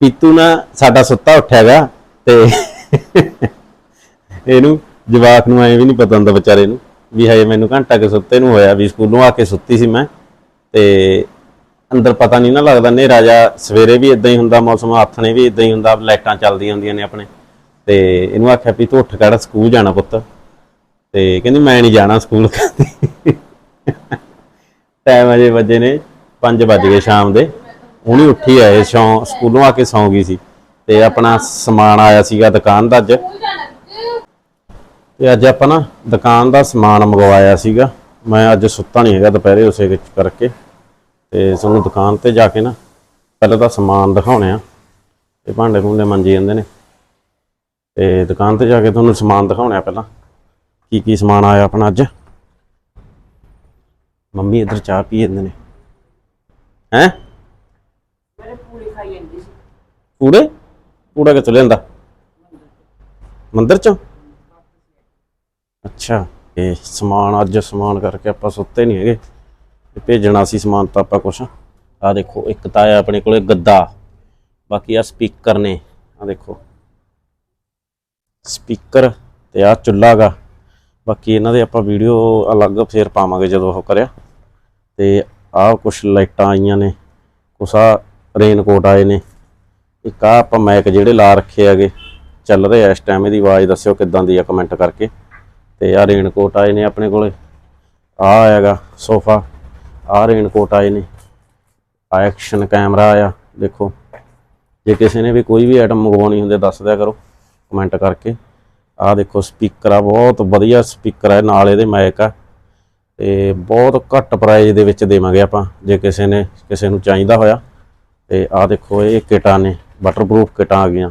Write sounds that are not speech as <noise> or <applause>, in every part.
ਪੀਤੂ ਨਾ ਸਾਡਾ ਸੁੱਤਾ ਉੱਠਿਆਗਾ ਤੇ ਇਹਨੂੰ ਜਵਾਕ ਨੂੰ ਐ ਵੀ ਨਹੀਂ ਪਤਾ ਹੁੰਦਾ ਵਿਚਾਰੇ ਨੂੰ ਵੀ ਹਜੇ ਮੈਨੂੰ ਘੰਟਾ ਕੇ ਸੁੱਤੇ ਨੂੰ ਹੋਇਆ ਵੀ ਸਕੂਲੋਂ ਆ ਕੇ ਸੁੱਤੀ ਸੀ ਮੈਂ ਤੇ ਅੰਦਰ ਪਤਾ ਨਹੀਂ ਨਾ ਲੱਗਦਾ, ਹਨੇਰਾ ਜਾ ਸਵੇਰੇ ਵੀ ਇਦਾਂ ਹੀ ਹੁੰਦਾ, ਮੌਸਮ ਆਥਣੇ ਵੀ ਇਦਾਂ ਹੀ ਹੁੰਦਾ, ਲਾਈਟਾਂ ਚੱਲਦੀਆਂ ਹੁੰਦੀਆਂ ਨੇ ਆਪਣੇ ਤੇ ਇਹਨੂੰ ਆਖਿਆ ਵੀ ਤੂੰ ਉੱਠ ਖੜ ਸਕੂਲ ਜਾਣਾ ਪੁੱਤ ਤੇ ਕਹਿੰਦੀ ਮੈਂ ਨਹੀਂ ਜਾਣਾ ਸਕੂਲ ਟਾਈਮ ਅਜੇ ਵਜੇ ਨੇ 5 ਵਜ ਗਏ ਸ਼ਾਮ ਦੇ। ਉਹਨੇ ਉੱਠੀ ਆਏ ਸੌਂ, ਸਕੂਲੋਂ ਆ ਕੇ ਸੌਂ ਗਈ ਸੀ। ਤੇ ਆਪਣਾ ਸਮਾਨ ਆਇਆ ਸੀਗਾ ਦੁਕਾਨ ਦਾ ਅੱਜ। ਤੇ ਅੱਜ ਆਪਾਂ ਨਾ ਦੁਕਾਨ ਦਾ ਸਮਾਨ ਮੰਗਵਾਇਆ ਸੀਗਾ। ਮੈਂ ਅੱਜ ਸੁੱਤਾ ਨਹੀਂ ਹੈਗਾ ਦੁਪਹਿਰੇ ਉਸੇ ਵਿੱਚ ਕਰਕੇ। ਤੇ ਤੁਹਾਨੂੰ ਦੁਕਾਨ ਤੇ ਜਾ ਕੇ ਨਾ ਪਹਿਲਾਂ ਤਾਂ ਸਮਾਨ ਦਿਖਾਉਣੇ ਆ। ਤੇ ਭਾਂਡੇ ਭੁੰਡੇ ਮੰਜੀ ਜਾਂਦੇ ਨੇ। ਤੇ ਦੁਕਾਨ ਤੇ ਜਾ ਕੇ ਤੁਹਾਨੂੰ ਸਮਾਨ ਦਿਖਾਉਣੇ ਆ ਪਹਿਲਾਂ। ਕੀ ਕੀ ਸਮਾਨ ਆਇਆ ਆਪਣਾ ਅੱਜ? ਮੰਮੀ ਇੱਧਰ ਚਾਹ ਪੀ ਜਾਂਦੇ ਨੇ। ਹੈ ਮੇਰੇ ਪੂਰੀ ਖਾਈ ਜਾਂਦੀ ਸੀ ਪੂੜੇ ਪੂੜਾ ਕਿੱਥੋਂ ਲਿਆਂਦਾ? ਮੰਦਿਰ ਚੋਂ? ਅੱਛਾ, ਇਹ ਸਮਾਨ, ਅੱਜ ਸਮਾਨ ਕਰਕੇ ਆਪਾਂ ਸੁੱਤੇ ਨਹੀਂ ਹੈਗੇ। ਭੇਜਣਾ ਸੀ ਸਮਾਨ ਤਾਂ ਆਪਾਂ ਕੁਛ। ਆ ਦੇਖੋ, ਇੱਕ ਤਾਂ ਆਇਆ ਆਪਣੇ ਕੋਲੇ ਗੱਦਾ। ਬਾਕੀ ਆ ਸਪੀਕਰ ਨੇ। ਆ ਦੇਖੋ। ਸਪੀਕਰ ਤੇ ਆ ਚੁੱਲ੍ਹਾ ਗਾ ਬਾਕੀ ਇਹਨਾਂ ਦੇ ਆਪਾਂ ਵੀਡੀਓ ਅਲੱਗ ਫੇਰ ਪਾਵਾਂਗੇ ਜਦੋਂ ਉਹ ਕਰਿਆ। ਤੇ ਆਹ ਕੁਛ ਲਾਈਟਾਂ ਆਈਆਂ ਨੇ। ਕੁਛ ਆ ਰੇਨਕੋਟ ਆਏ ਨੇ। ਇੱਕ ਆ ਆਪਾਂ ਮੈਕ ਜਿਹੜੇ ਲਾ ਰੱਖੇ ਹੈਗੇ, ਚੱਲ ਰਹੇ ਆ ਇਸ ਟਾਈਮ ਇਹਦੀ ਆਵਾਜ਼ ਦੱਸਿਓ ਕਿੱਦਾਂ ਦੀ ਆ ਕਮੈਂਟ ਕਰਕੇ। ਤੇ ਆ ਰੇਨਕੋਟ ਆਏ ਨੇ ਆਪਣੇ ਕੋਲੇ। ਆ ਆਏਗਾ ਸੋਫਾ ਆ ਰੇਨਕੋਟ ਆਏ ਨੇ। ਆ ਐਕਸ਼ਨ ਕੈਮਰਾ ਆਇਆ ਦੇਖੋ। ਜੇ ਕਿਸੇ ਨੇ ਵੀ ਕੋਈ ਵੀ ਆਈਟਮ ਮੰਗਵਾਉਣੀ ਹੁੰਦੀ ਦੱਸ ਦਿਆ ਕਰੋ ਕਮੈਂਟ ਕਰਕੇ। ਆ ਦੇਖੋ ਸਪੀਕਰ ਆ, ਬਹੁਤ ਵਧੀਆ ਸਪੀਕਰ ਹੈ ਨਾਲ ਇਹਦੇ ਮਾਈਕ ਆ। ਤੇ ਬਹੁਤ ਘੱਟ ਪ੍ਰਾਈਸ ਦੇ ਵਿੱਚ ਦੇਵਾਂਗੇ ਆਪਾਂ, ਜੇ ਕਿਸੇ ਨੇ, ਕਿਸੇ ਨੂੰ ਚਾਹੀਦਾ ਹੋਇਆ। ਤੇ ਆ ਦੇਖੋ ਇਹ ਕਿਟਾਂ ਨੇ। ਵਾਟਰਪ੍ਰੂਫ ਕਿਟਾਂ ਆ ਗਈਆਂ।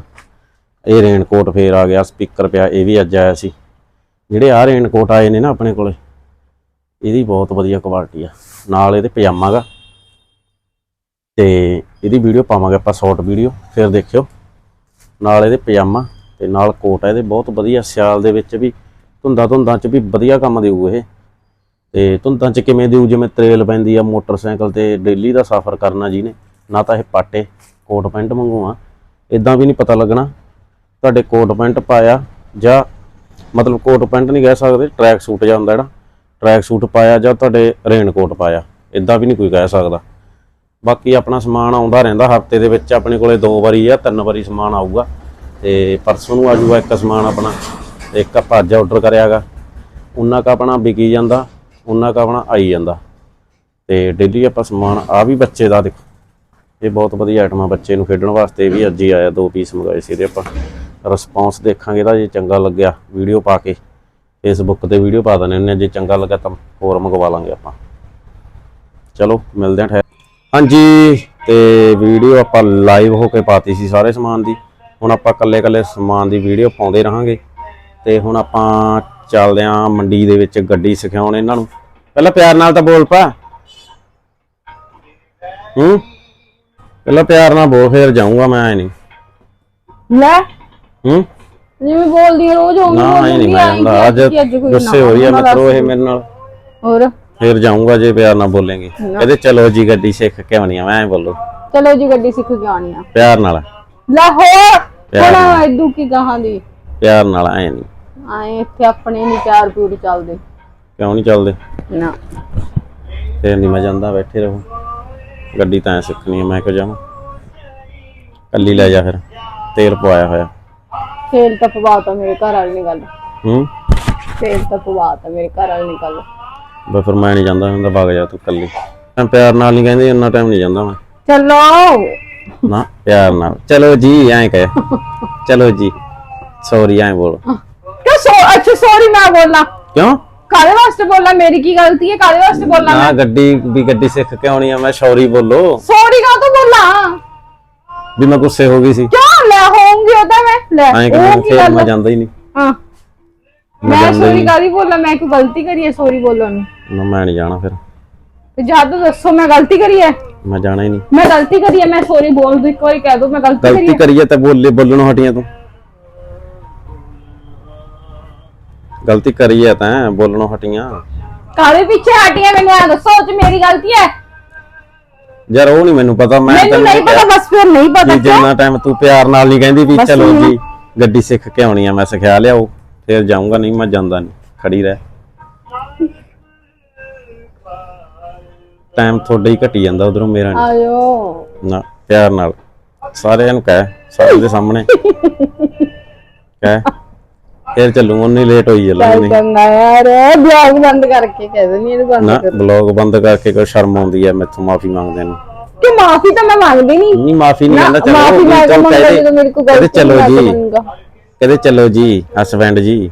ਇਹ ਰੇਨਕੋਟ ਫੇਰ ਆ ਗਿਆ ਸਪੀਕਰ ਪਿਆ, ਇਹ ਵੀ ਅੱਜ ਆਇਆ ਸੀ। ਜਿਹੜੇ ਆ ਰੇਨਕੋਟ ਆਏ ਨੇ ਨਾ ਆਪਣੇ ਕੋਲੇ, ਇਹਦੀ ਬਹੁਤ ਵਧੀਆ ਕੁਆਲਿਟੀ ਆ। ਨਾਲ ਇਹਦੇ ਪਜਾਮਾ ਗਾ। ਤੇ ਇਹਦੀ ਵੀਡੀਓ ਪਾਵਾਂਗੇ ਆਪਾਂ ਸ਼ਾਰਟ ਵੀਡੀਓ ਫਿਰ ਦੇਖਿਓ। ਨਾਲ ਇਹਦੇ ਪਜਾਮਾ, ਤੇ ਨਾਲ ਕੋਟ ਆ, ਇਹਦੇ ਬਹੁਤ ਵਧੀਆ, ਸਿਆਲ ਦੇ ਵਿੱਚ ਵੀ ਧੁੰਦਾਂ ਧੁੰਦਾਂ 'ਚ ਵੀ ਵਧੀਆ ਕੰਮ ਦੇਊ ਇਹ। ਤੇ ਧੁੰਦਾਂ 'ਚ ਕਿਵੇਂ ਦੇਊ, ਜਿਵੇਂ ਤਰੇਲ ਪੈਂਦੀ ਆ, ਮੋਟਰਸਾਈਕਲ ਤੇ ਡੇਲੀ ਦਾ ਸਫ਼ਰ ਕਰਨਾ ਜੀ ਨੇ, ਨਾ ਤਾਂ ਇਹ ਪਾਟੇ। ਕੋਟ ਪੈਂਟ ਮੰਗਵਾ ਇਦਾਂ ਵੀ ਨਹੀਂ ਪਤਾ ਲੱਗਣਾ ਤੁਹਾਡੇ ਕੋਟ ਪੈਂਟ ਪਾਇਆ ਜਾਂ ਮਤਲਬ ਕੋਟ ਪੈਂਟ ਨਹੀਂ ਕਹਿ ਸਕਦੇ ਟਰੈਕ ਸੂਟ ਜਾਂ ਹੁੰਦਾ ਜਿਹੜਾ ਟਰੈਕ ਸੂਟ ਪਾਇਆ ਜਾਂ ਤੁਹਾਡੇ ਰੇਨ ਕੋਟ ਪਾਇਆ ਇਦਾਂ ਵੀ ਨਹੀਂ ਕੋਈ ਕਹਿ ਸਕਦਾ। ਬਾਕੀ ਆਪਣਾ ਸਮਾਨ ਆਉਂਦਾ ਰਹਿੰਦਾ, ਹਫ਼ਤੇ ਦੇ ਵਿੱਚ ਆਪਣੇ ਕੋਲੇ ਦੋ ਵਾਰੀ ਜਾਂ ਤਿੰਨ ਵਾਰੀ ਸਮਾਨ ਆਊਗਾ, ਤੇ ਪਰਸੋਂ ਨੂੰ ਆਜੂਗਾ ਇੱਕ ਸਮਾਨ ਆਪਣਾ, ਇੱਕ ਆਪਾਂ ਅੱਜ ਆਰਡਰ ਕਰਿਆਗਾ ਉਹਨਾਂ ਕਾ ਆਪਣਾ ਵਿਕੀ ਜਾਂਦਾ ਉਹਨਾਂ ਕਾ ਆਪਣਾ ਆਈ ਜਾਂਦਾ। ਤੇ ਡੇਲੀ ਆਪਾਂ ਸਮਾਨ ਆ ਵੀ ਬੱਚੇ ਦਾ ਦੇਖੋ। ਇਹ ਬਹੁਤ ਵਧੀਆ ਆਈਟਮ ਆ ਬੱਚੇ ਨੂੰ ਖੇਡਣ ਵਾਸਤੇ ਵੀ ਅੱਜ ਹੀ ਆਇਆ, ਦੋ ਪੀਸ ਮੰਗਾਏ ਸੀ ਇਹਦੇ ਆਪਾਂ। ਰਿਸਪੌਂਸ ਦੇਖਾਂਗੇ ਤਾਂ ਜੇ ਚੰਗਾ ਲੱਗਿਆ ਵੀਡੀਓ ਪਾ ਕੇ। ਫੇਸਬੁੱਕ ਤੇ ਵੀਡੀਓ ਪਾ ਦਿੰਦੇ ਹੁੰਦੇ ਹਾਂ ਜੇ ਚੰਗਾ ਲੱਗਾ ਤਾਂ ਹੋਰ ਮੰਗਵਾ ਲਾਂਗੇ ਆਪਾਂ। ਚਲੋ, ਮਿਲਦੇ ਹਾਂ ਠਹਿਰ ਹਾਂਜੀ, ਤੇ ਵੀਡੀਓ ਆਪਾਂ ਲਾਈਵ ਹੋ ਕੇ ਪਾਤੀ ਸੀ ਸਾਰੇ ਸਮਾਨ ਦੀ। ਹੁਣ ਆਪਾਂ ਕੱਲੇ ਕੱਲੇ ਸਮਾਨ ਦੀ ਵੀਡੀਓ ਪਾਉਂਦੇ ਰਹਾਂਗੇ। ਤੇ ਹੁਣ ਆਪਾਂ ਚੱਲਦੇ ਆਂ ਮੰਡੀ ਦੇ ਵਿੱਚ ਗੱਡੀ ਸਿਖਾਉਣ ਇਹਨਾਂ ਨੂੰ। ਪਹਿਲਾਂ ਪਿਆਰ ਨਾਲ ਤਾਂ ਬੋਲ ਪਾ ਹੂੰ? ਪਹਿਲਾਂ ਪਿਆਰ ਨਾਲ ਬੋਲ ਫੇਰ ਜਾਊਂਗਾ ਮੈਂ ਐ ਨਹੀਂ ਲੈ ਹੂੰ? ਜਿਵੇਂ ਬੋਲਦੀ ਆ ਰੋਜ਼ ਉਹ ਨਾ ਐ ਨਹੀਂ ਮੈਂ ਜਾਂਦਾ ਅੱਜ ਗੁੱਸੇ ਹੋ ਰਹੀ ਆ ਮਿੱਤਰੋ ਇਹ ਮੇਰੇ ਨਾਲ। ਹੋਰ? ਫੇਰ ਜਾਊਂਗਾ ਜੇ ਪਿਆਰ ਨਾਲ ਬੋਲੇਂਗੇ। ਕਹਿੰਦੇ ਚਲੋ ਜੀ ਗੱਡੀ ਸਿੱਖ ਕੇ ਆਉਣੀ ਆ ਮੈਂ ਐ ਬੋਲੋ। ਚਲੋ ਜੀ ਗੱਡੀ ਸਿੱਖ ਕੇ ਆਣੀ ਆ। ਪਿਆਰ ਨਾਲ। ਲੈ ਹੋਰ ਪਿਆਰ ਹੁਣ ਇਦੂ ਕੀ ਦੀ? ਪਿਆਰ ਨਾਲ ਐ ਨਹੀਂ ਆਏ ਇੱਥੇ ਆਪਣੇ ਨਹੀਂ ਚਾਰ ਪੂਰੀ ਚੱਲਦੇ। ਕਿਉਂ ਨਹੀਂ ਚੱਲਦੇ? ਨਾ। ਫੇਰ ਨਹੀਂ ਮੈਂ ਜਾਂਦਾ ਬੈਠੇ ਰਹੋ। ਗੱਡੀ ਤਾਂ ਐਂ ਸਿੱਖਣੀ ਆ ਮੈਂ ਕਿਉਂ ਜਾਵਾਂ। ਕੱਲੀ ਲੈ ਜਾ ਫਿਰ ਤੇਲ ਪਵਾਇਆ ਹੋਇਆ। ਖੇਲ ਤਾਂ ਪਵਾਤਾ ਮੇਰੇ ਘਰ ਵਾਲੀ ਨੇ ਗੱਲ। ਹੂੰ? ਖੇਲ ਤਾਂ ਪਵਾਤਾ ਮੇਰੇ ਘਰ ਵਾਲੀ ਨੇ ਗੱਲ। ਬਸ ਫਿਰ ਮੈਂ ਨਹੀਂ ਜਾਂਦਾ ਹੁੰਦਾ ਵਗ ਜਾ ਤੂੰ ਕੱਲੀ ਮੈਂ ਪਿਆਰ ਨਾਲ ਨਹੀਂ ਕਹਿੰਦੇ ਇੰਨਾ ਟਾਈਮ ਨਹੀਂ ਜਾਂਦਾ ਮੈਂ। ਚਲੋ। ਨਾ ਪਿਆਰ ਨਾਲ। ਚਲੋ ਜੀ ਐਂ ਕਹੇ। ਚਲੋ ਜੀ। ਸੌਰੀ ਐਂ ਬੋਲ। ਕਿਉਂ ਸੋ ਅੱਛਾ ਸੌਰੀ ਮੈਂ ਬੋਲਣਾ ਕਿਉਂ? ਕਾਹਦੇ ਵਾਸਤੇ ਬੋਲਣਾ ਮੇਰੀ ਕੀ ਗਲਤੀ ਹੈ? ਕਾਹਦੇ ਵਾਸਤੇ ਬੋਲਣਾ ਨਾ ਗੱਡੀ ਵੀ ਗੱਡੀ ਸਿੱਖ ਕੇ ਆਉਣੀ ਆ ਮੈਂ ਸੌਰੀ ਬੋਲੋ। ਸੌਰੀ ਕਾ ਤੋਂ ਬੋਲਾਂ? ਵੀ ਮੈਂ ਗੁੱਸੇ ਹੋ ਗਈ ਸੀ। ਕਿਉਂ? ਲੈ ਹੋਊਂਗੀ ਉਹਦਾ ਮੈਂ। ਲੈ ਐਂ ਉਹ ਕਿ ਕੀ ਫਿਰ ਗੱਲ ਮੈਂ? ਜਾਂਦਾ ਹੀ ਨਹੀਂ। ਹਾਂ। ਮੈਂ ਮੈਂ ਜਾਂਦਾ ਸੌਰੀ ਕਾਦੀ ਬੋਲਾਂ? ਮੈਂ ਕੋਈ ਗਲਤੀ ਕਰੀ ਹੈ ਸੌਰੀ ਬੋਲਣ ਨੂੰ ਨਾ ਮੈਂ ਨਹੀਂ ਜਾਣਾ ਫਿਰ। ਤੇ ਜਦ ਦੱਸੋ ਮੈਂ ਗਲਤੀ ਕਰੀ ਹੈ? ਮੈਂ ਜਾਣਾ ਹੀ ਨਹੀਂ। ਮੈਂ ਗਲਤੀ ਕਰੀ ਹੈ ਮੈਂ ਸੌਰੀ ਬੋਲ ਦੂ ਇੱਕ ਵਾਰੀ ਕਹਿ ਦੋ ਮੈਂ ਗਲਤੀ ਕਰੀ ਗਲਤੀ ਹੈ ਕਰੀਏ ਤਾਂ ਬੋਲੇ ਬੋਲਣੋਂ ਹਟੀਆਂ ਤੂੰ। ਗਲਤੀ ਕਰੀਏ ਤਾਂ ਬੋਲਣੋਂ ਹਟੀਆਂ। ਕਾਹਦੇ ਪਿੱਛੇ ਹਟੀਆਂ ਮੈਨੂੰ ਐ ਦੱਸੋ ਉਹ ਚ ਮੇਰੀ ਗਲਤੀ ਹੈ ਯਾਰ ਉਹ ਨਹੀਂ ਮੈਨੂੰ ਪਤਾ ਮੈਂ ਮੈਨੂੰ ਨਹੀਂ ਪਤਾ ਬਸ ਫਿਰ ਨਹੀਂ ਪਤਾ ਜੀ ਕਿਉਂ? ਜਿੰਨਾ ਟਾਈਮ ਤੂੰ ਪਿਆਰ ਨਾਲ ਨਹੀਂ ਕਹਿੰਦੀ ਵੀ ਚਲੋ ਆ। ਜੀ ਗੱਡੀ ਸਿੱਖ ਕੇ ਆਉਣੀ ਆ ਮੈਂ ਸਿਖਾ ਲਿਆਓ ਫਿਰ ਜਾਊਂਗਾ ਨਹੀਂ ਮੈਂ ਜਾਂਦਾ ਨਹੀਂ ਖੜੀ ਰਹਿ। ਟਾਈਮ ਤੁਹਾਡਾ ਹੀ ਘਟੀ ਜਾਂਦਾ ਉਧਰੋਂ ਮੇਰਾ ਨਹੀਂ ਆਇਓ। ਨਾ ਪਿਆਰ ਨਾਲ। ਸਾਰਿਆਂ ਨੂੰ ਕਹਿ ਸਾਰੇ ਦੇ ਸਾਹਮਣੇ। <laughs> ਕਹਿ। ਫਿਰ ਚੱਲੂ ਉਹਨੇ ਲੇਟ ਹੋਈ ਚੱਲ ਨਹੀਂ। ਚੰਗਾ ਯਾਰ ਬਲੌਗ ਬੰਦ ਕਰਕੇ ਕਹਿ ਦਿੰਦੀ ਇਹਨੂੰ ਬੰਦ ਨਾ ਕਰ ਬਲੌਗ ਬੰਦ ਕਰਕੇ ਕੋਈ ਸ਼ਰਮ ਆਉਂਦੀ ਹੈ ਮੈਥੋਂ ਮਾਫੀ ਮੰਗਦੇ ਨੂੰ। ਕਿ ਮਾਫੀ ਤਾਂ ਮੈਂ ਮੰਗਦੀ ਨਹੀਂ ਨਹੀਂ ਮਾਫੀ ਨਹੀਂ ਕਹਿੰਦਾ ਚਲੋ ਮਾਫੀ ਮੰਗਦਾ। ਜਦੋਂ ਮੇਰੇ ਕੋਲ ਗਲਤੀ ਚਲੋ ਜੀ। ਕਹਿੰਦੇ ਚਲੋ ਜੀ ਹਸਬੈਂਡ ਜੀ।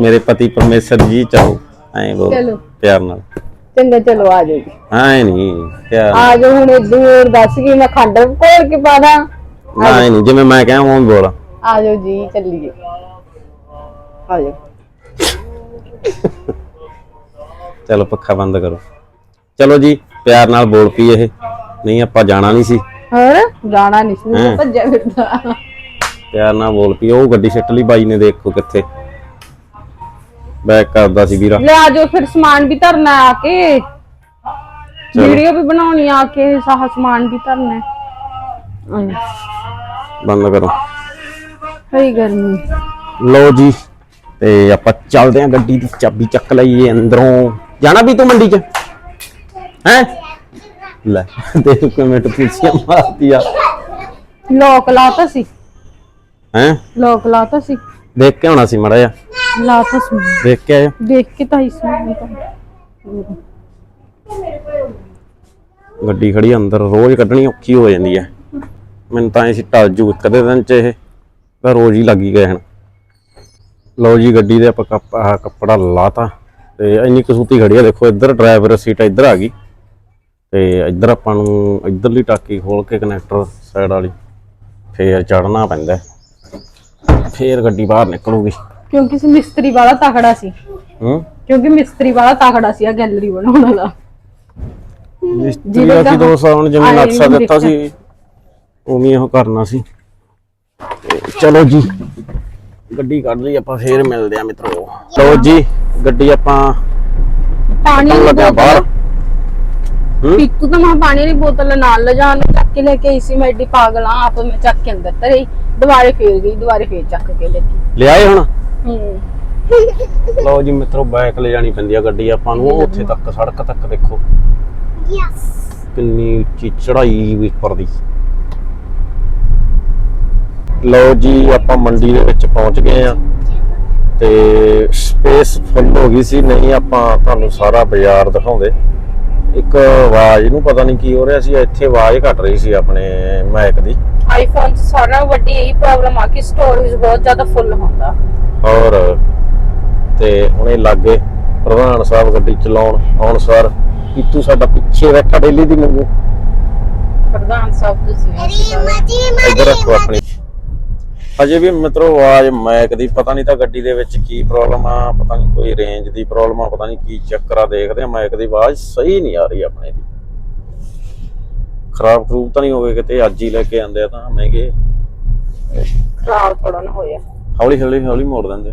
ਮੇਰੇ ਪਤੀ ਪਰਮੇਸ਼ਰ ਜੀ ਚਲੋ ਐਂ ਬੋਲ ਪਿਆਰ ਨਾਲ। ਚੰਗਾ ਚਲੋ ਆ ਜਾਓ ਜੀ। ਐਂ ਨਹੀਂ ਪਿਆਰ ਆ ਜਾਓ ਹੁਣ ਇਦੋਂ ਹੋਰ ਦੱਸ ਕੀ ਮੈਂ ਖੰਡ ਘੋਲ ਕੇ ਪਾ ਨਹੀਂ ਜਿਵੇਂ ਮੈਂ ਕਹਾਂ ਉਹ ਬੋਲ। ਆ ਜਾਓ ਜੀ ਚੱਲੀਏ। ਆ ਜਾਓ ਚਲੋ ਪੱਖਾ ਬੰਦ ਕਰੋ। ਚਲੋ ਜੀ ਪਿਆਰ ਨਾਲ ਬੋਲ ਪੀ ਇਹ। ਨਹੀਂ ਆਪਾਂ ਜਾਣਾ ਨਹੀਂ ਸੀ। ਹੋਰ? ਜਾਣਾ ਨਹੀਂ ਸੀ ਭੱਜਿਆ ਫਿਰਦਾ। ਪਿਆਰ ਨਾਲ ਬੋਲ ਪੀ ਉਹ ਗੱਡੀ ਸਿੱਟ ਲਈ ਬਾਈ ਨੇ ਦੇਖੋ ਕਿੱਥੇ। ਬੈਕ ਕਰਦਾ ਸੀ ਵੀਰਾ। ਲੈ ਆ ਜਾਓ ਫਿਰ ਸਮਾਨ ਵੀ ਧਰਨਾ ਆ ਕੇ। ਵੀਡੀਓ ਵੀ ਬਣਾਉਣੀ ਆ ਕੇ ਸਾਹ ਸਮਾਨ ਵੀ ਧਰਨਾ ਹੈ। ਬੰਦ ਕਰੋ। ਹਈ ਗਰਮੀ। ਲੋ ਜੀ ਤੇ ਆਪਾਂ ਚੱਲਦੇ ਆਂ ਗੱਡੀ ਦੀ ਚਾਬੀ ਚੱਕ ਲਈਏ ਅੰਦਰੋਂ। ਜਾਣਾ ਵੀ ਤੂੰ ਮੰਡੀ 'ਚ? ਹੈ? ਲੈ ਦੇਖ ਕੇ ਮਿੰਟ ਪੁੱਛਿਆ ਮਾਰਦੀ ਆ ਲੋਕ ਲਾਤਾ ਸੀ। ਹੈ? ਲੋਕ ਲਾਤਾ ਸੀ। ਦੇਖ ਕੇ ਆਉਣਾ ਸੀ ਮੜਾ ਜਾ ਲਾਤਾ ਸੀ। ਦੇਖ ਕੇ ਆਇਆ ਦੇਖ ਕੇ ਤਾਂ ਹੀ ਤਾਂ ਗੱਡੀ ਖੜੀ ਅੰਦਰ ਰੋਜ਼ ਕੱਢਣੀ ਔਖੀ ਹੋ ਜਾਂਦੀ ਹੈ ਮੈਨੂੰ ਤਾਂ ਐ ਸੀ ਟਲ ਜੂ ਇੱਕ ਦਿਨ 'ਚ ਇਹ ਤਾਂ ਰੋਜ਼ ਹੀ ਲੱਗੀ ਗਏ ਹਨ। ਲਓ ਜੀ ਗੱਡੀ ਦੇ ਆਪਾਂ ਕੱਪੜਾ ਲਾਤਾ ਤੇ ਇੰਨੀ ਕਸੂਤੀ ਖੜੀ ਆ ਦੇਖੋ ਇੱਧਰ ਡਰਾਈਵਰ ਸੀਟ ਇੱਧਰ ਆ ਗਈ। ਤੇ ਇੱਧਰ ਆਪਾਂ ਨੂੰ ਇੱਧਰਲੀ ਟਾਕੀ ਖੋਲ ਕੇ ਕਨੈਕਟਰ ਸਾਈਡ ਵਾਲੀ ਫੇਰ ਚੜਨਾ ਪੈਂਦਾ। ਫੇਰ ਗੱਡੀ ਬਾਹਰ ਨਿਕਲੂਗੀ। ਕਿਉਂਕਿ ਸੀ ਮਿਸਤਰੀ ਵਾਲਾ ਤਕੜਾ ਸੀ। ਹੂੰ? ਕਿਉਂਕਿ ਮਿਸਤਰੀ ਵਾਲਾ ਤਕੜਾ ਸੀ ਆ ਗੈਲਰੀ ਬਣਾਉਣ ਵਾਲਾ। ਮਿਸਤਰੀ ਦਾ ਕੀ ਦੋਸਤ ਹੁਣ ਜਿਵੇਂ ਨਕਸ਼ਾ ਦਿੱਤਾ ਸੀ ਉਵੇਂ ਹੀ ਉਹ ਕਰਨਾ ਸੀ। ਚਲੋ ਜੀ। ਗੱਡੀ ਕੱਢ ਲਈ ਆਪਾਂ ਫੇਰ ਮਿਲਦੇ ਆ ਮਿੱਤਰੋ। ਚਲੋ ਜੀ ਗੱਡੀ ਆਪਾਂ ਪਾਣੀ ਦੀ ਲੱਗਿਆ ਬਾਹਰ। ਪੀਤੂ ਤਾਂ ਮੈਂ ਪਾਣੀ ਦੀ ਬੋਤਲ ਨਾਲ ਲਿਜਾਣ ਨੂੰ ਚੱਕ ਕੇ ਲੈ ਕੇ ਆਈ ਸੀ ਮੈਂ ਐਡੀ ਪਾਗਲ ਆ ਆਪ ਮੈਂ ਚੱਕ ਕੇ ਅੰਦਰ ਧਰੀ ਦੁਬਾਰੇ ਫੇਰ ਗਈ ਦੁਬਾਰੇ ਫੇਰ ਚੱਕ ਕੇ ਲੈ ਕੇ ਲਿਆਏ ਹੁਣ? ਹੂੰ। ਲਓ ਜੀ ਮਿੱਤਰੋ ਬਾਈਕ ਲੈ ਜਾਣੀ ਪੈਂਦੀ ਆ ਗੱਡੀ ਆਪਾਂ ਨੂੰ। ਉੱਥੇ ਤੱਕ ਸੜਕ ਤੱਕ ਦੇਖੋ। ਕਿੰਨੀ ਉੱਚੀ ਚੜਾਈ ਵੀ ਉੱਪਰ ਦੀ। ਲਓ ਜੀ ਆਪਾਂ ਮੰਡੀ ਦੇ ਵਿੱਚ ਪਹੁੰਚ ਗਏ ਆ ਤੇ ਸਪੇਸ ਫੁੱਲ ਹੋ ਗਈ ਸੀ ਨਹੀਂ ਆਪਾਂ ਤੁਹਾਨੂੰ ਸਾਰਾ ਬਾਜ਼ਾਰ ਦਿਖਾਉਂਦੇ। ਇੱਕ ਆਵਾਜ਼ ਨੂੰ ਪਤਾ ਨਹੀਂ ਕੀ ਹੋ ਰਿਹਾ ਸੀ ਇੱਥੇ ਆਵਾਜ਼ ਘਟ ਰਹੀ ਸੀ ਆਪਣੇ ਮਾਈਕ ਦੀ। ਆਈਫੋਨ 'ਚ ਸਾਰਿਆਂ ਨਾਲੋਂ ਵੱਡੀ ਇਹੀ ਪ੍ਰੋਬਲਮ ਆ ਕਿ ਸਟੋਰੇਜ ਬਹੁਤ ਜ਼ਿਆਦਾ ਫੁੱਲ ਹੁੰਦਾ। ਔਰ ਤੇ ਹੁਣੇ ਲੱਗੇ ਪ੍ਰਧਾਨ ਸਾਹਿਬ ਗੱਡੀ ਚਲਾਉਣ ਆਉਣ ਸਾਰ ਪੀਤੂ ਸਾਡਾ ਪਿੱਛੇ ਬੈਠਾ ਡੇਲੀ ਦੀ ਮੰਗੂ। ਪ੍ਰਧਾਨ ਸਾਹਿਬ ਤੁਸੀਂ ਇੱਧਰ ਰੱਖੋ ਆਪਣੀ। ਅਜੇ ਵੀ ਮਿੱਤਰੋ ਆਵਾਜ਼ ਮੈਕ ਦੀ ਪਤਾ ਨਹੀਂ ਤਾਂ ਗੱਡੀ ਦੇ ਵਿੱਚ ਕੀ ਪ੍ਰੋਬਲਮ ਆ ਪਤਾ ਨਹੀਂ ਕੋਈ ਰੇਂਜ ਦੀ ਪ੍ਰੋਬਲਮ ਆ ਪਤਾ ਨਹੀਂ ਕੀ ਚੱਕਰ ਆ ਦੇਖਦੇ ਆ ਮੈਕ ਦੀ ਆਵਾਜ਼ ਸਹੀ ਨਹੀਂ ਆ ਰਹੀ ਆਪਣੇ ਦੀ। ਖਰਾਬ ਖਰੂਬ ਤਾਂ ਨਹੀਂ ਹੋਵੇ ਕਿਤੇ ਅੱਜ ਹੀ ਲੈ ਕੇ ਆਂਦੇ ਆ ਤਾਂ ਮਹਿੰਗੇ। ਖਰਾਬ ਥੋੜਾ ਨਾ ਹੋਇਆ। ਹੌਲੀ ਹੌਲੀ ਹੌਲੀ ਮੋੜ ਦਿੰਦੇ।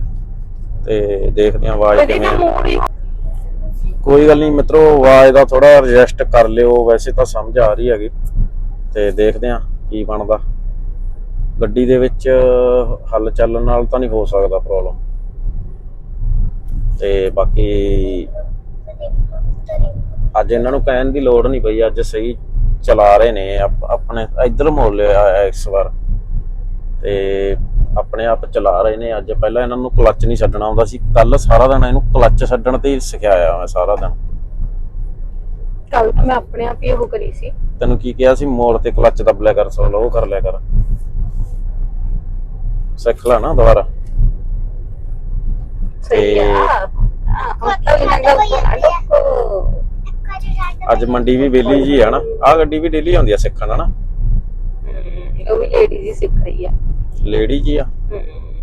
ਤੇ ਦੇਖਦੇ ਆ ਆਵਾਜ਼ ਕਿਵੇਂ ਆ। ਕੋਈ ਗੱਲ ਨਹੀਂ ਮਿੱਤਰੋ ਆਵਾਜ਼ ਦਾ ਥੋੜਾ ਐਡਜਸਟ ਕਰ ਲਿਓ ਵੈਸੇ ਤਾਂ ਸਮਝ ਆ ਰਹੀ ਹੈਗੀ। ਤੇ ਦੇਖਦੇ ਆ ਕੀ ਬਣਦਾ। ਗੱਡੀ ਦੇ ਵਿੱਚ ਹੱਲ ਚੱਲਣ ਨਾਲ ਤਾਂ ਨਹੀਂ ਹੋ ਸਕਦਾ ਪ੍ਰੋਬਲਮ ਤੇ ਬਾਕੀ ਅੱਜ ਇਹਨਾਂ ਨੂੰ ਕਹਿਣ ਦੀ ਲੋੜ ਨਹੀਂ ਪਈ ਅੱਜ ਸਹੀ ਚਲਾ ਰਹੇ ਨੇ ਆਪ- ਆਪਣੇ ਇੱਧਰ ਮੋੜ ਲਿਆ ਇਸ ਵਾਰ। ਤੇ ਆਪਣੇ ਆਪ ਚਲਾ ਰਹੇ ਨੇ। ਅੱਜ ਪਹਿਲਾਂ ਇਹਨਾਂ ਨੂੰ ਕਲੱਚ ਨਹੀਂ ਛੱਡਣਾ ਆਉਂਦਾ ਸੀ ਕੱਲ ਸਾਰਾ ਦਿਨ ਇਹਨੂੰ ਕਲੱਚ ਛੱਡਣ ਤੇ ਸਿਖਾਇਆ ਮੈਂ ਸਾਰਾ ਦਿਨ। ਕੱਲ ਮੈਂ ਆਪਣੇ ਆਪ ਹੀ ਉਹ ਕਰੀ ਸੀ। ਤੈਨੂੰ ਕੀ ਕਿਹਾ ਸੀ? ਮੋੜ ਤੇ ਕਲੱਚ ਦੱਬ ਲਿਆ ਕਰ ਸੋ ਉਹ ਕਰ ਲਿਆ ਕਰ। ਸਿੱਖ ਨਾ ਦੁਬਾਰਾ। ਤਾਂ ਅੱਜ ਮੰਡੀ ਵੀ ਵਿਹਲੀ ਜੀ ਆ ਨਾ। ਆ ਗੱਡੀ ਵੀ ਡੇਲੀ ਆਉਂਦੀ ਆ ਸਿੱਖਣ ਹਨਾ ਉਹ ਵੀ ਲੇਡੀ ਜੀ ਸਿੱਖ ਰਹੀ ਆ। ਲੇਡੀ ਜੀ ਆ।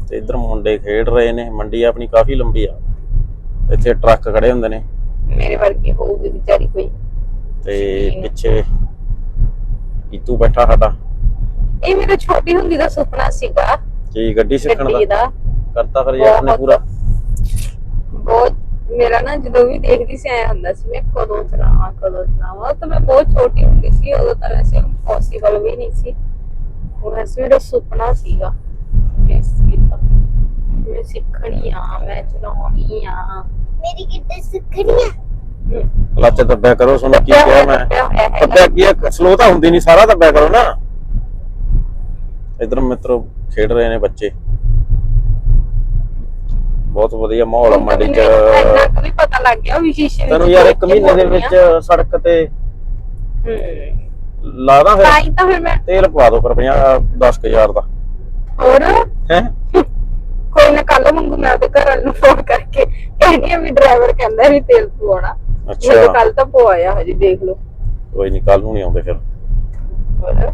ਤੇ ਇਧਰ ਮੁੰਡੇ ਖੇਡ ਰਹੇ ਨੇ। ਮੰਡੀ ਆਪਣੀ ਕਾਫੀ ਲੰਬੀ ਆ। ਇੱਥੇ ਟਰੱਕ ਖੜੇ ਹੁੰਦੇ ਨੇ। ਮੇਰੇ ਵਰਗੀ ਹੋਊਗੀ ਵਿਚਾਰੀ ਕੋਈ। ਤੇ ਪਿੱਛੇ ਕੀਤੂ ਬੈਠਾ ਸਾਡਾ। ਇਹ ਮੇਰਾ ਛੋਟੀ ਹੁੰਦੀ ਦਾ ਸੁਪਨਾ ਸੀਗਾ। ਕੀ ਗੱਡੀ ਸਿੱਖਣ ਗੱਡੀ ਦਾ। ਦਾ ਕਰਤਾ ਫਿਰ ਯਾਰ ਨੇ ਪੂਰਾ। ਬਹੁਤ ਮੇਰਾ ਨਾ ਜਦੋਂ ਵੀ ਦੇਖਦੀ ਸੀ ਐ ਹੁੰਦਾ ਸੀ ਮੈਂ ਕਦੋਂ ਚਲਾਵਾਂ ਕਦੋਂ ਚਲਾਵਾਂ। ਤਾਂ ਮੈਂ ਬਹੁਤ ਛੋਟੀ ਹੁੰਦੀ ਸੀ ਉਦੋਂ ਤਾਂ ਵੈਸੇ ਪੋਸੀਬਲ ਵੀ ਨਹੀਂ ਸੀ। ਉਹ ਵੈਸੇ ਮੇਰਾ ਸੁਪਨਾ ਸੀਗਾ। ਇਸ ਚੀਜ਼ ਦਾ। ਮੈਂ ਸਿੱਖਣੀ ਆ ਮੈਂ ਚਲਾਉਣੀ ਆ। ਮੇਰੀ ਕਿੱਡੇ ਸਿੱਖਣੀ ਆ? ਲੱਚ ਦੱਬਿਆ ਕਰੋ ਸੁਣੋ ਕੀ ਕਿਹਾ ਮੈਂ। ਦੱਬਿਆ ਕੀ ਸਲੋ ਤਾਂ ਹੁੰਦੀ ਨਹੀਂ ਸਾਰਾ ਦੱਬਿਆ ਕਰੋ ਨਾ। ਇਧਰ ਮਿੱਤਰੋ ਖੇਡ ਰਹੇ ਨੇ ਬੱਚੇ। ਬਹੁਤ ਵਧੀਆ ਮਾਹੌਲ ਆ ਮੰਡੀ ਚ। ਇੰਨਾ ਕੁ ਵੀ ਪਤਾ ਲੱਗ ਗਿਆ ਵੀ ਸ਼ੀਸ਼ੇ ਵਿੱਚ ਤੈਨੂੰ ਯਾਰ ਇੱਕ ਮਹੀਨੇ ਦੇ ਵਿੱਚ। ਸੜਕ ਤੇ ਤਾਂ ਫਿਰ। ਹੀ ਤਾਂ ਫਿਰ ਮੈਂ ਤੇਲ ਪਵਾ ਦੋ ਪਰ 50 10000 ਦਾ। ਹੋਰ? ਹੈ? ਕੋਈ ਨਾ ਕੱਲ ਮੰਗੂ ਮੈਂ ਉਹਦੇ ਘਰ ਨੂੰ ਫੋਨ ਕਰਕੇ। ਕਹਿੰਦੀ ਆ ਵੀ ਡਰਾਈਵਰ ਕਹਿੰਦਾ ਵੀ ਤੇਲ ਪਵਾਉਣਾ। ਅੱਛਾ। ਕੱਲ ਤਾਂ ਪਵਾਇਆ ਹਜੇ ਦੇਖ ਲਓ। ਕੋਈ ਨਹੀਂ ਕੱਲ ਨੂੰ ਨਹੀਂ ਆਉਂਦੇ ਫਿਰ। ਹੋਰ?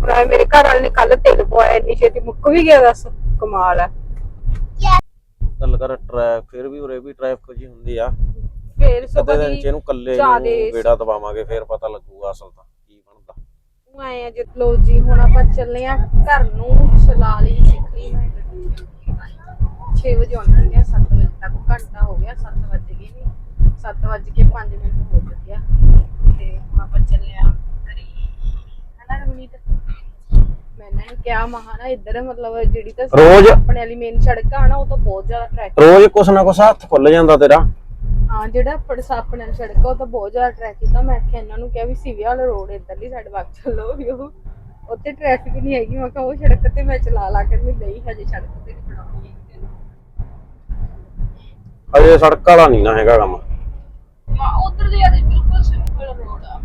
ਮੈਂ ਮੇਰੇ ਘਰ ਵਾਲੇ ਨੇ ਕੱਲ ਤੇਲ ਪਵਾਇਆ ਇੰਨੀ ਛੇਤੀ ਮੁੱਕ ਵੀ ਗਿਆ ਦੱਸ ਕਮਾਲ ਹੈ ਗੱਲ ਕਰ ਟ੍ਰੈਫਿਕ ਫਿਰ ਵੀ ਉਰੇ ਵੀ ਟ੍ਰੈਫਿਕ ਜੀ ਹੁੰਦੀ ਆ। ਫੇਰ ਕਦੇ ਦਿਨ ਸਭੀ ਚ ਇਹਨੂੰ ਕੱਲੇ ਨੂੰ ਵੇੜਾ ਦਵਾਵਾਂਗੇ ਫਿਰ ਪਤਾ ਲੱਗੂਗਾ ਅਸਲ ਤਾਂ ਕੀ ਬਣਦਾ। ਉਹ ਆਏ ਆ ਜੇ ਲੋ ਜੀ ਹੁਣ ਆਪਾਂ ਚੱਲੇ ਆ ਘਰ ਨੂੰ ਚਲਾ ਲਈ ਸਿੱਖ। ਲਈ ਮੈਂ ਗੱਡੀ 6 ਵਜੇ ਆਉਣੀ ਹੈ 7 ਵਜੇ ਤੱਕ ਘੰਟਾ ਹੋ ਗਿਆ 7 ਵਜੇ ਗਏ ਨਹੀਂ 7 ਵਜੇ ਕੇ 5 ਮਿੰਟ ਹੋ ਚੁੱਕੇ ਆ। ਤੇ ਹੁਣ ਆਪਾਂ ਚੱਲੇ ਆ ਘਰੇ ਹਨਾ ਰਮਨੀਤ ਮੈਂ ਇਹਨਾਂ ਨੂੰ ਕਿਹਾ ਮਹਾ ਨਾ ਇੱਧਰ ਮਤਲਬ ਜਿਹੜੀ ਤਾਂ ਰੋਜ਼- ਆਪਣੇ ਵਾਲੀ ਮੇਨ ਸੜਕ ਆ ਨਾ ਉਹ ਤਾਂ ਬਹੁਤ ਜ਼ਿਆਦਾ ਟ੍ਰੈਫਿਕ ਰੋਜ਼ ਕੁਛ ਨਾ ਕੁਛ ਹੱਥ ਖੁੱਲ ਜਾਂਦਾ ਤੇਰਾ। ਹਾਂ ਜਿਹੜਾ ਆਪਣੇ ਸਾਹਮਣੇ ਵਾਲੀ ਸੜਕ ਆ ਉਹ ਤਾਂ ਬਹੁਤ ਜ਼ਿਆਦਾ ਟ੍ਰੈਫਿਕ ਆ। ਮੈਂ ਕਿਹਾ ਇਹਨਾਂ ਨੂੰ ਕਿਹਾ ਵੀ ਸਿਵਿਆ ਵਾਲਾ ਰੋਡ ਇੱਧਰਲੀ ਸਾਈਡ ਵੱਗ ਚੱਲੋ ਵੀ ਉਹ। ਉੱਥੇ ਟ੍ਰੈਫਿਕ ਨਹੀਂ ਹੈਗੀ ਮੈਂ ਕਿਹਾ ਉਹ ਸੜਕ ਤੇ ਮੈਂ ਚਲਾ ਲਾ ਕੇ ਵੀ ਨਹੀਂ ਹਜੇ ਸੜਕ ਤੇ ਨਹੀਂ ਬਣਾਉਣੀ ਹਜੇ ਸੜਕ ਵਾਲਾ ਨਹੀਂ ਨਾ ਹੈਗਾ ਕੰਮ। ਉਧਰ ਦੇ ਆਦੇ ਬਿਲਕੁਲ ਸਿੰਪਲ ਰੋਡ ਆ।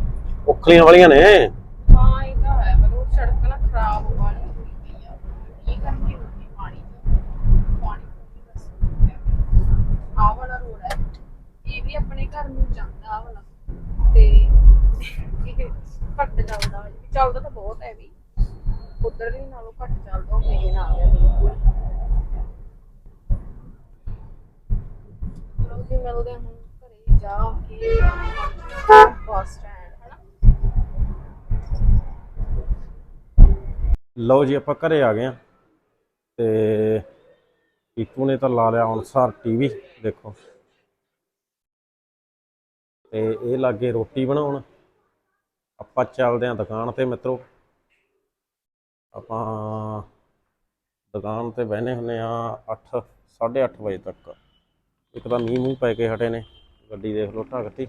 ਉਖਲੀਆਂ ਵਾਲੀਆਂ ਨੇ ਹਾਂ ਇਹ ਤਾਂ ਹੈ ਪਰ ਉਹ ਸੜਕ ਨਾ ਖਰਾਬ ਵਾਲੀ ਹੋਈ ਪਈ ਆ ਇਹ ਕਰਕੇ ਹੁੰਦੀ ਪਾਣੀ ਚ ਪਾਣੀ ਬਸ ਆਹ ਵਾਲਾ ਰੋਡ ਹੈ ਇਹ ਵੀ ਆਪਣੇ ਘਰ ਨੂੰ ਜਾਂਦਾ ਆਹ ਵਾਲਾ ਤੇ ਇਹ ਘੱਟ ਚੱਲਦਾ ਵਾ। ਚੱਲਦਾ ਤਾਂ ਬਹੁਤ ਹੈ ਵੀ ਉਧਰਲੀ ਨਾਲੋਂ ਘੱਟ ਚੱਲਦਾ ਉਹ ਮੇਨ ਆ ਗਿਆ ਬਿਲਕੁਲ ਚਲੋ ਜੀ ਮਿਲਦੇ ਹਾਂ ਹੁਣ ਘਰੇ ਜਾ ਕੇ ਬੱਸ ਸਟੈਂਡ ਹਨਾ ਲਓ ਜੀ ਆਪਾਂ ਘਰੇ ਆ ਗਏ ਆ ਤੇ ਪੀਪੂ ਨੇ ਤਾਂ ਲਾ ਲਿਆ ਅਨਸਾਰ ਟੀਵੀ, ਦੇਖੋ। ਤੇ ਇਹ ਲੱਗੇ ਰੋਟੀ ਬਣਾਉਣ। ਆਪਾਂ ਚੱਲਦੇ ਆਂ ਦੁਕਾਨ ਤੇ ਮਿੱਤਰੋ। ਆਪਾਂ ਦੁਕਾਨ ਤੇ ਬਹਿਨੇ ਹੁੰਨੇ ਆ 8 8:30 ਵਜੇ ਤੱਕ। ਇੱਕ ਤਾਂ ਮੀਂਹ ਮੂੰਹ ਪੈ ਕੇ ਹਟੇ ਨੇ। ਗੱਡੀ ਦੇਖ ਲਓ ਢੱਕਤੀ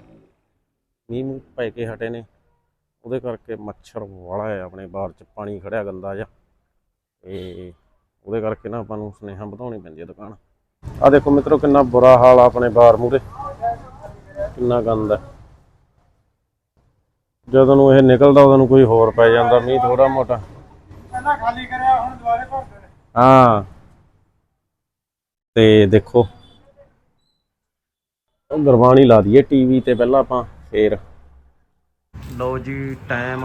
ਮੀਂਹ ਮੂੰਹ ਪੈ ਕੇ ਹਟੇ ਨੇ। ਉਹਦੇ ਕਰਕੇ ਮੱਛਰ ਵਾਲਾ ਹੈ ਆਪਣੇ ਬਾਹਰ ਚ ਪਾਣੀ ਖੜਿਆ ਗੰਦਾ ਜਿਹਾ। ਤੇ ਉਹਦੇ ਕਰਕੇ ਨਾ ਆਪਾਂ ਨੂੰ ਸੁਨੇਹਾ ਵਧਾਉਣੀ ਪੈਂਦੀ ਹੈ ਦੁਕਾਨ। ਆ ਦੇਖੋ ਮਿੱਤਰੋ ਕਿੰਨਾ ਬੁਰਾ ਹਾਲ ਆ ਆਪਣੇ ਬਾਹਰ ਮੂਰੇ ਕਿੰਨਾ ਗੰਦ ਹੈ। ਜਦੋਂ ਨੂੰ ਇਹ ਨਿਕਲਦਾ ਉਦੋਂ ਨੂੰ ਕੋਈ ਹੋਰ ਪੈ ਜਾਂਦਾ ਮੀਂਹ ਥੋੜਾ ਮੋਟਾ। ਖਾਲੀ ਕਰਿਆ ਹੁਣ ਦੁਬਾਰੇ ਭਰਦੇ ਨੇ ਹਾਂ। ਤੇ ਦੇਖੋ ਉਹ ਗੁਰਬਾਣੀ ਲਾ ਦਈਏ ਟੀਵੀ ਤੇ ਪਹਿਲਾਂ ਆਪਾਂ ਫੇਰ। ਲਓ ਜੀ ਟਾਈਮ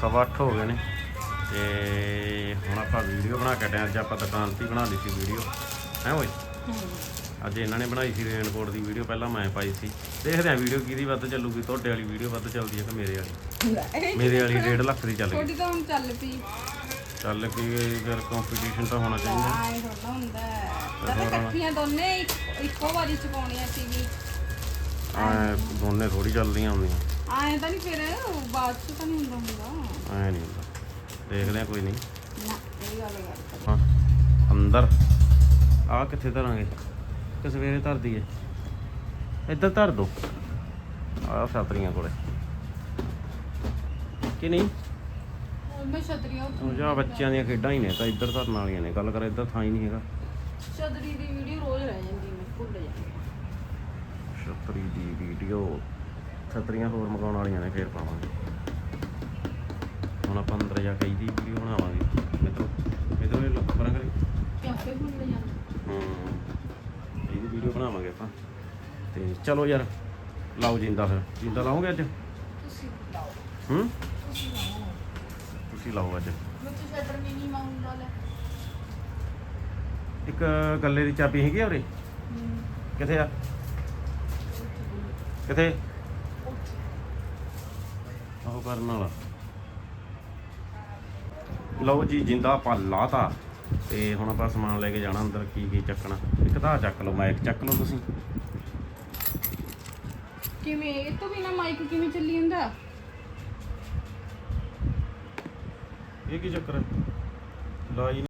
ਸਵਾ ਅੱਠ ਹੋ ਗਏ ਨੇ। ਤੇ ਹੁਣ ਆਪਾਂ ਵੀਡੀਓ ਬਣਾ ਕੇ ਟਾਈਮ 'ਚ ਆਪਾਂ ਦੁਕਾਨ ਤੇ ਹੀ ਬਣਾ ਲਈ ਸੀ ਵੀਡੀਓ। ਹੈ ਓਏ? ਅੱਜ ਇਹਨਾਂ ਨੇ ਬਣਾਈ ਸੀ ਰੇਨਕੋਟ ਦੀ ਵੀਡੀਓ। ਪਹਿਲਾਂ ਮੈਂ ਪਾਈ ਸੀ। ਦੇਖਦੇ ਆ ਵੀਡੀਓ ਕਿਹਦੀ ਵੱਧ ਚੱਲੂਗੀ। ਤੁਹਾਡੇ ਵਾਲੀ ਵੀਡੀਓ ਵੱਧ ਚੱਲਦੀ ਹੈ ਕਿ ਮੇਰੇ ਵਾਲੀ? ਮੇਰੇ ਵਾਲੀ 1.5 ਲੱਖ ਦੀ ਚੱਲ ਗਈ। ਥੋੜੀ ਤਾਂ ਹੁਣ ਚੱਲ ਪਈ। ਚੱਲ ਪਈ ਫਿਰ ਕੰਪੀਟੀਸ਼ਨ ਤਾਂ ਹੋਣਾ ਚਾਹੀਦਾ। ਆਏ ਥੋੜਾ ਹੁੰਦਾ ਹੈ। ਪਤਾ ਇਕੱਠੀਆਂ ਦੋਨੇ ਇੱਕੋ- ਵਾਰੀ ਚ ਪਾਉਣੀਆਂ ਸੀਗੀ। ਐ ਦੋਨੇ ਥੋੜੀ ਚੱਲਦੀਆਂ ਹੁੰਦੀਆਂ। ਆਏ ਤਾਂ ਨਹੀਂ ਫਿਰ ਬਾਅਦ ਚ ਤਾਂ ਨਹੀਂ ਹੁੰਦਾ ਹੁੰਦਾ ਐ ਨਹੀਂ ਹੁੰਦਾ। ਦੇਖਦੇ ਆ ਕੋਈ ਨਹੀਂ ਨਾ ਇਹ ਗੱਲ ਕਰ। ਹਾਂ ਅੰਦਰ। ਆ ਕਿੱਥੇ ਧਰਾਂਗੇ? ਕਿ ਸਵੇਰੇ ਧਰ ਦਈਏ। ਇੱਧਰ ਧਰ ਦੋ। ਆ ਛਤਰੀਆਂ ਕੋਲੇ। ਕਿ ਨਹੀਂ? ਮੈਂ ਛਤਰੀਆਂ ਉਹ ਜਾ ਬੱਚਿਆਂ ਦੀਆਂ ਖੇਡਾਂ ਹੀ ਨੇ ਤਾਂ ਇੱਧਰ ਧਰਨ ਵਾਲੀਆਂ ਨੇ। ਗੱਲ ਕਰ ਇੱਧਰ ਥਾਂ ਹੀ ਨਹੀਂ ਹੈਗਾ। ਛਤਰੀ ਦੀ ਵੀਡੀਓ ਰੋਜ਼ ਰਹਿ ਜਾਂਦੀ ਮੈਂ ਭੁੱਲ ਜਾਂਦੀ ਛਤਰੀ ਦੀ ਵੀਡੀਓ। ਛਤਰੀਆਂ ਹੋਰ ਮਗਾਉਣ ਵਾਲੀਆਂ ਨੇ ਫੇਰ ਪਾਵਾਂਗੇ। ਹੁਣ ਆਪਾਂ ਅੰਦਰ ਜਾ ਕੇ ਇਹਦੀ ਵੀਡੀਓ ਬਣਾਵਾਂਗੇ। ਮਿੱਤਰੋ ਮਿੱਤਰੋ ਇਹ ਲੱਕ ਪਰਾਂ ਕਰੀ ਕਿਉਂਕਿ ਭੁੱਲ ਜਾਂਦੀ ਹੂੰ ਇਹਦੀ ਵੀਡੀਓ ਬਣਾਵਾਂਗੇ ਆਪਾਂ। ਤੇ ਚਲੋ ਯਾਰ ਲਾਓ ਜਿੰਦਾ ਫਿਰ। ਜਿੰਦਾ ਲਾਓਗੇ ਅੱਜ? ਤੁਸੀਂ ਲਾਓ। ਹੂੰ? ਤੁਸੀਂ ਲਾਓ। ਤੁਸੀਂ ਲਾਓ ਅੱਜ। ਮੈਂ ਤਾਂ ਸ਼ਟਰ ਨਹੀਂ ਨਹੀਂ ਮਾਉਂਦਾ ਲੈ। ਇੱਕ ਗੱਲੇ ਦੀ ਚਾਬੀ ਹੈਗੀ ਆ ਉਰੇ? ਕਿੱਥੇ ਆ? ਕਿੱਥੇ? ਉਹ ਕਰਨ ਵਾਲਾ। ਲਓ ਜੀ ਜਿੰਦਾ ਆਪਾਂ ਲਾਤਾ ਤੇ ਹੁਣ ਆਪਾਂ ਸਮਾਨ ਲੈ ਕੇ ਜਾਣਾ ਅੰਦਰ ਕੀ ਕੀ ਚੱਕਣਾ। ਇੱਕ ਤਾਂ ਚੱਕ ਲਓ ਮਾਈਕ ਚੱਕ ਲਓ ਤੁਸੀਂ। ਕਿਵੇਂ? ਇਹ ਤੋਂ ਬਿਨਾ ਮਾਈਕ ਕਿਵੇਂ ਚੱਲੀ ਜਾਂਦਾ? ਇਹ ਕੀ ਚੱਕਰ ਹੈ? ਲਾਈ